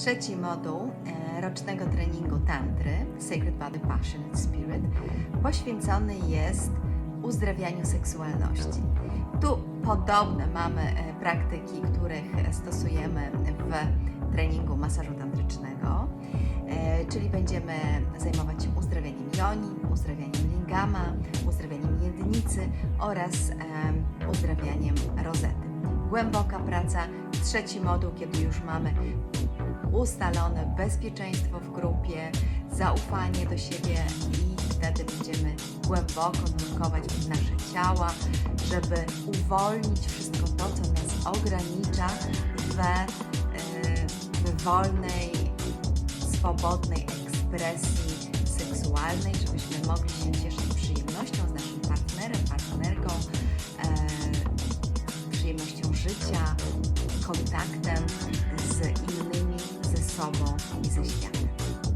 trzeci moduł e, rocznego treningu Tantry Sacred Body Passionate Spirit poświęcony jest uzdrawianiu seksualności. Tu podobne mamy e, praktyki, których stosujemy w treningu masażu tantrycznego, e, czyli będziemy zajmować się uzdrawianiem joni, uzdrawianiem lingama, uzdrawianiem jednicy oraz em, uzdrawianiem rozety. Głęboka praca, trzeci moduł, kiedy już mamy ustalone bezpieczeństwo w grupie, zaufanie do siebie i wtedy będziemy głęboko nurkować w nasze ciała, żeby uwolnić wszystko to, co nas ogranicza w, e, w wolnej, swobodnej ekspresji seksualnej, żebyśmy mogli się cieszyć przyjemnością z naszym partnerem, partnerką, e, przyjemnością życia, kontaktem z innymi, ze sobą i ze światem.